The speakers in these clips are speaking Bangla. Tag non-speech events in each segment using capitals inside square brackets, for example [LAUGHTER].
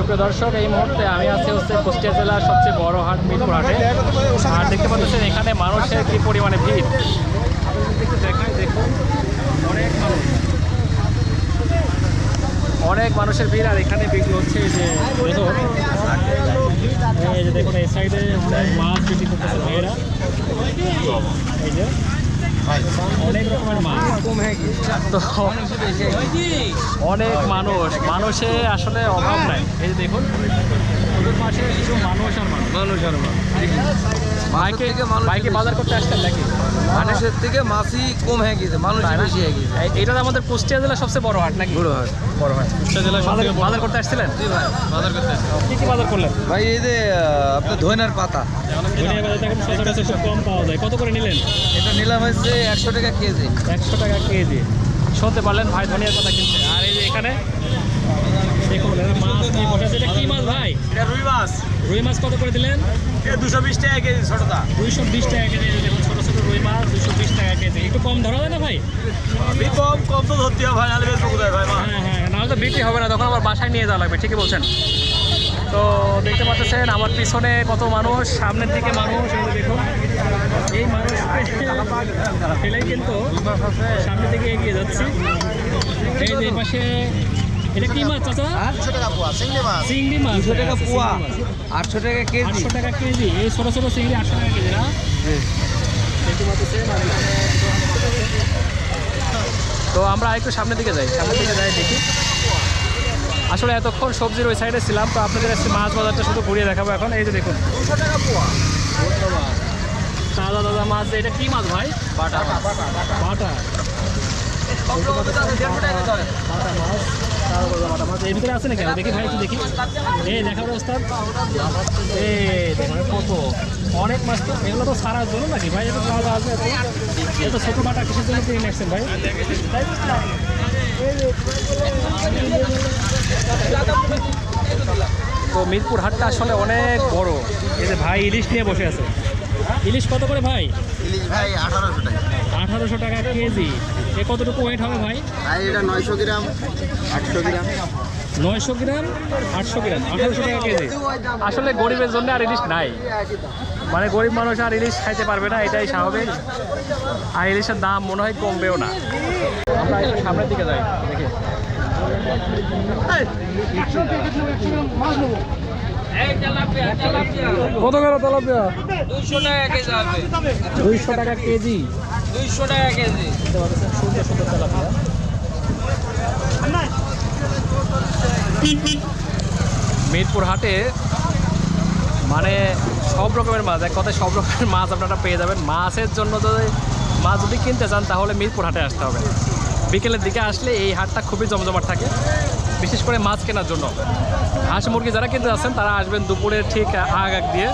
সুপ্রিয় দর্শক, এই মুহূর্তে আমি আছি হচ্ছে কুষ্টিয়া জেলার সবচেয়ে বড় হাট মিরপুর হাটে আর দেখতে পাচ্ছেন এখানে মানুষের কি পরিমাণে ভিড়? দেখুন। অনেক মানুষ। অনেক মানুষের ভিড়, আর এখানে বিক্রি হচ্ছে যে দেখুন, এই সাইডে অনেক মাছ বিক্রি করতেছে মেয়েরা এই যে। তো অনেক মানুষ মানুষে আসলে অভাব নাই। এই দেখুন ওদের পাশে মানুষ আর মানুষ। মানুষ আর মানুষ। বাইকে বাইকে বাজার করতে আসতেন নাকি? মানুষের থেকে মাছই কম হয়ে গেছে মানুষ বেশি হয়ে গেছে। তো আমাদের কুষ্টিয়া জেলার সবচেয়ে বড় হাট নাকি? বড় বড় হাট। কুষ্টিয়া জেলার বাজার বাজার করতে আসছিলেন? বাজার করতে কি কি বাজার করলেন? ভাই এই যে আপনার ধইনার পাতা। ধনিয়া বাজার এখন সচরাচর খুব কম পাওয়া যায়। কত করে নিলেন? এটা নিলাম হচ্ছে একশো টাকা কেজি। একশো টাকা কেজি। শুনতে পারলেন ভাই ধনিয়ার কথা কিনছে আর এই যে এখানে? দেখুন মাছ নিয়ে বসে এটা কি মাছ ভাই? এটা রুই মাছ। রুই মাছ কত করে দিলেন? দুশো বিশ টাকা কেজি ছোটটা দুইশো বিশ টাকা কেজি দেখুন ছোটো ছোটো রুই মাছ দুইশো বিশ টাকা কেজি। একটু কম ধরা যায় না ভাই? কম কম তো ধরতে হবে ভাই নাহলে বেশ কোথায় ভাই হ্যাঁ হ্যাঁ নাহলে তো বিক্রি হবে না তখন আবার বাসায় নিয়ে যাওয়া লাগবে ঠিকই বলছেন। তো দেখতে পাচ্ছেন আমার পিছনে কত মানুষ সামনের দিকে মানুষ দেখুন। এই মানুষ [LAUGHS] ফেলেই কিন্তু সামনের দিকে এগিয়ে যাচ্ছি। এই যে পাশে এটা কি মাছ চাচা? চিংড়ি মাছ। দুশো টাকা পোয়া চিংড়ি মাছ। আটশো টাকা কেজি। আটশো টাকা কেজি এই ছোটো ছোটো চিংড়ি আটশো টাকা কেজি না? এখানে তো আমরা একটু সামনের দিকে যাই সামনের দিকে যাই দেখি। আসলে এতক্ষণ সবজির ওই সাইডে ছিলাম তো আপনাদের আজকে মাছ বাজারটা শুধু ঘুরিয়ে দেখাবো এখন। এই যে দেখুন। তাজা তাজা মাছ এটা কি মাছ ভাই? বাটা বাটা। বাটা মাছ। আছে নাকি? দেখি ভাই দেখি। অনেক মাছ তো, এগুলো তো সারার জন্য নাকি ভাই? এটা আছে? এটা ছোটো বাটা কিসের জন্য কিনে ভাই? তো মিরপুর হাটটা আসলে অনেক বড়। এই যে ভাই ইলিশ নিয়ে বসে আছে। ইলিশ কত করে ভাই? ইলিশ ভাই আঠারোশো টাকা। আঠারোশো টাকা কেজি। এ কতটুকু ওয়েট হবে ভাই? ভাই এটা নয়শো গ্রাম আটশো গ্রাম। নয়শো গ্রাম আটশো গ্রাম আঠারোশো টাকা কেজি। আসলে গরিবের জন্য আর ইলিশ নাই। মানে গরিব মানুষ আর ইলিশ খাইতে পারবে না এটাই স্বাভাবিক। আর ইলিশের দাম মনে হয় কমবেও না। আমরা একটু সামনের দিকে যাই দেখি। কত করে তেলাপিয়া? দুইশো টাকা কেজি হবে। দুইশো টাকা কেজি? দুইশো টাকা কেজি। সুন্দর সুন্দর তেলাপিয়া মিরপুর হাটে মানে সব রকমের মাছ এক কথায় সব রকমের মাছ আপনারা পেয়ে যাবেন। মাছের জন্য যদি মাছ যদি কিনতে চান তাহলে মিরপুর হাটে আসতে হবে। বিকেলের দিকে আসলে এই হাটটা খুবই জমজমাট থাকে। বিশেষ করে মাছ কেনার জন্য। হাঁস মুরগি যারা কিনতে যাচ্ছেন তারা আসবেন দুপুরের ঠিক আগ আগ দিয়ে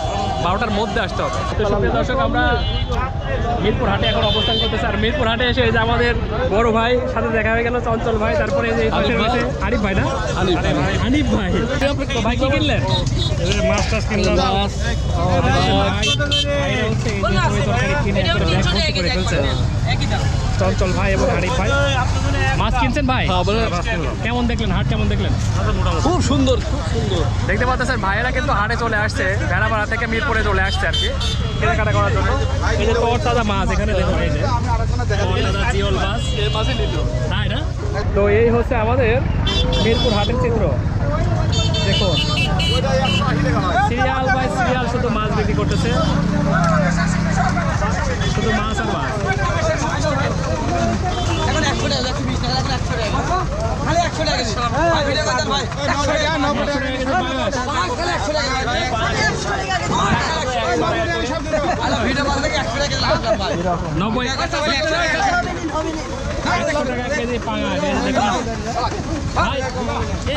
বারোটার মধ্যে আসতে হবে। তো সুপ্রিয় দর্শক আমরা মিরপুর হাটে এখন অবস্থান করতেছি। আর মিরপুর হাটে এসে যে আমাদের বড় ভাই সাথে দেখা হয়ে গেল চঞ্চল ভাই তারপরে এই যে রয়েছে আরিফ ভাই না? আরিফ ভাই। ভাই। ভাই কি কিনলেন? মাছ টাছ কিনলাম। মাছ। চঞ্চল ভাই এবং হানিফ ভাই। মাছ কিনছেন ভাই? কেমন দেখলেন? হাট কেমন দেখলেন? খুব সুন্দর খুব সুন্দর। দেখতে পাচ্ছেন ভাইয়েরা কিন্তু হাটে চলে আসছে। ভেড়াপাড়া থেকে মিরপুরে চলে আসছে আর কি কেনাকাটা করার জন্য। এই যে তোর তাজা মাছ এখানে দেখুন এই যে। জিওল মাছ। এই মাছই নিল। তাই না? তো এই হচ্ছে আমাদের মিরপুর হাটের চিত্র। দেখুন। সিরিয়াল বাই সিরিয়াল শুধু মাছ বিক্রি করতেছে। শুধু মাছ আর মাছ এখন একশো টাকা একশো বিশ টাকা একশো টাকা খালি একশো টাকা কেজি ভাই ভিডিও করতেন ভাই একশো টাকা একশো টাকা কেজি মাছ। খালি একশো টাকা ভাই ভিডিও করতে থেকে একশো টাকা কেজি লাগবে ভাই নব্বই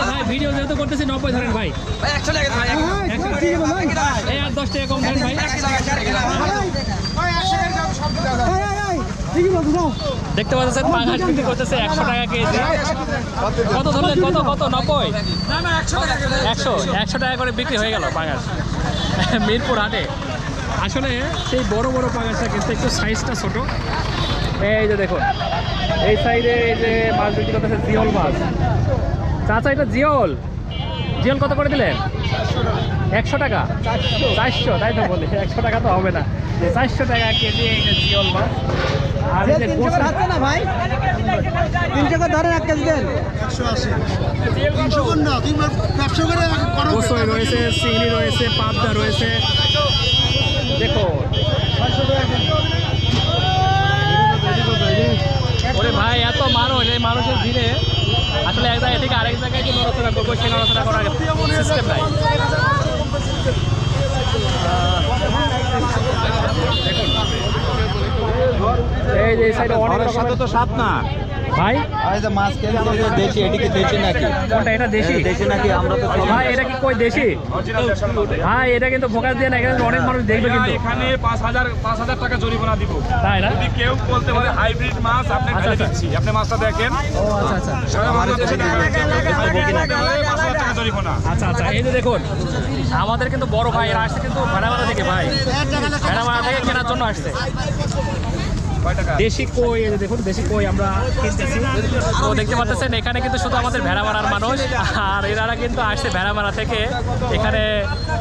ভাই ভিডিও যেহেতু করতেছি নব্বই ধরেন ভাই একশো টাকা আর দশ টাকা কম ধরেন ভাই দেখতে পাচ্ছেন পাঙাশ বিক্রি করতেছে একশো টাকা কেজি। কত ধরলেন? কত কত? নব্বই? একশো একশো? টাকা করে বিক্রি হয়ে গেল পাঙাশ [LAUGHS] মিরপুর হাটে। আসলে সেই বড় বড় পাঙাশটা কিন্তু একটু সাইজটা ছোট। এই যে দেখুন এই সাইডে এই যে মাছ বিক্রি করতেছে জিওল মাছ। চাচা এটা জিওল? জিয়ল কত করে দিলেন? একশো টাকা? চারশো। তাই তো বলি। একশো টাকা তো হবে না। চারশো টাকা কেজি এই যে জিয়ল মাছ। তিনশো করে কোসা- না ভাই? তিনশো করে ধরেন এক কেজি দেন। কসই রয়েছে চিংড়ি রয়েছে পাবদা রয়েছে। দেখো। ওরে ভাই এত মানুষ এই মানুষের ভিড়ে। আসলে এক জায়গা থেকে আরেক জায়গায় যে নড়াচড়া করব সেই নড়াচড়া করার সিস্টেম নাই। এই যে এই সাইডে অনেক রকমের তো সাত না। ভাই? এই যে মাছ কেন দেশি এটিকে দেশি নাকি? কোনটা এটা দেশি? দেশি নাকি? আমরা তো ভাই এটা কি কই দেশি? ভাই এটা কিন্তু ফোকাস দিয়ে না এখানে অনেক মানুষ দেখবে কিন্তু। এখানে পাঁচ হাজার পাঁচ হাজার টাকা জরিমানা দিব। তাই না? যদি কেউ বলতে পারে হাইব্রিড মাছ আপনি আচ্ছা, ফেলে আচ্ছা। দিচ্ছি। আপনি মাছটা দেখেন। ও আচ্ছা আচ্ছা। সারা বাংলাদেশে টাকা জরিমানা। আচ্ছা আচ্ছা। এই যে দেখুন আমাদের কিন্তু বড় ভাই এরা আসছে কিন্তু ভেড়ামারা থেকে ভাই। ভেড়ামারা থেকে কেনার জন্য আসছে। দেশি কই এই যে দেখুন দেশি কই আমরা কিনতেছি। তো দেখতে পাচ্ছেন এখানে কিন্তু শুধু আমাদের ভেড়ামারার মানুষ আর এনারা কিন্তু আসছে ভেড়ামারা থেকে এখানে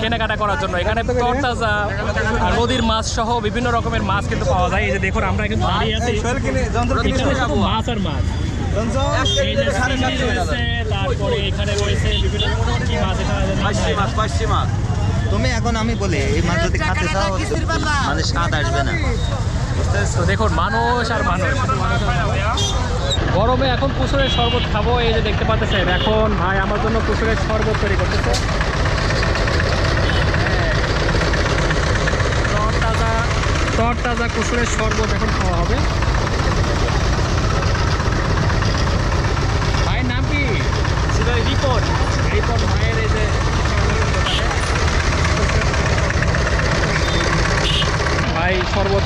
কেনাকাটা করার জন্য। এখানে তরতাজা আর নদীর মাছ সহ বিভিন্ন রকমের মাছ কিন্তু পাওয়া যায়। এই যে দেখুন আমরা কিন্তু দাঁড়িয়ে আছি। মাছ আর মাছ। এই যে চিংড়ি রয়েছে, তারপরে এখানে রয়েছে বিভিন্ন কি মাছ এখানে মাছ পাঁচশি মাছ। তুমি এখন আমি বলি এই মাছ যদি খাতে চাও মানে স্বাদ আসবে না। তো দেখুন মানুষ আর মানুষ। গরমে এখন কুসুরের শরবত খাব এই যে দেখতে পাচ্ছেন এখন ভাই আমার জন্য কুসুরের শরবত তৈরি করতেছে। তরতাজা তরতাজা কুসুরের শরবত এখন খাওয়া হবে। ভাইয়ের নাম কি? রিপোর্ট রিপোর্ট ভাইয়ের এই যে ভাই শরবত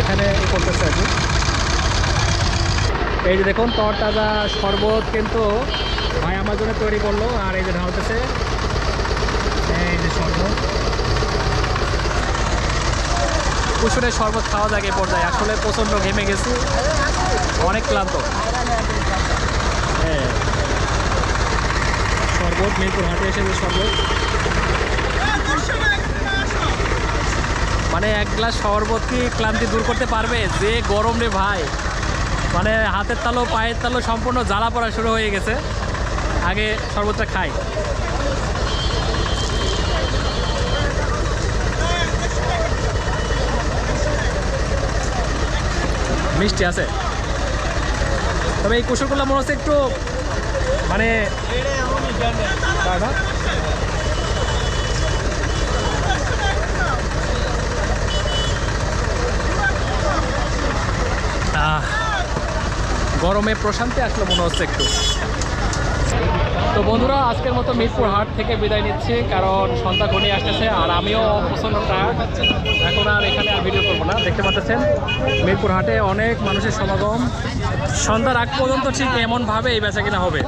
এখানে এ করতেছে আর কি এই যে দেখুন, তরতাজা শরবত কিন্তু ভাই আমার জন্য তৈরি করল, আর এই যে ঢালতেছে এই যে শরবত। কুসুরের শরবত খাওয়া যায় এই পর্যায়ে। আসলে প্রচণ্ড ঘেমে গেছি, অনেক ক্লান্ত। শরবত মিরপুর হাটে এসে যে শরবত। মানে এক গ্লাস শরবত কি ক্লান্তি দূর করতে পারবে? যে গরম রে ভাই। মানে হাতের তালো পায়ের তালো সম্পূর্ণ জ্বালা পড়া শুরু হয়ে গেছে। আগে শরবতটা খাই। মিষ্টি আছে। তবে এই কুসুরগুলো মনে হচ্ছে একটু মানে তাই না? আহ, গরমে প্রশান্তি আসলো মনে হচ্ছে একটু। তো বন্ধুরা, আজকের মতো মিরপুর হাট থেকে বিদায় নিচ্ছি, কারণ সন্ধ্যা ঘনিয়ে আসতেছে আর আমিও প্রচণ্ড টায়ার্ড এখন আর এখানে আর ভিডিও করব না। দেখতে পাচ্ছেন, মিরপুর হাটে অনেক মানুষের সমাগম। সন্ধ্যার আগ পর্যন্ত ঠিক এমনভাবে এই বেচা কিনা হবে।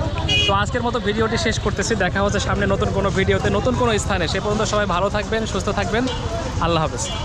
তো আজকের মতো ভিডিওটি শেষ করতেছি। দেখা হচ্ছে সামনে নতুন কোনো ভিডিওতে, নতুন কোনো স্থানে। সে পর্যন্ত সবাই ভালো থাকবেন, সুস্থ থাকবেন। আল্লাহ হাফেজ।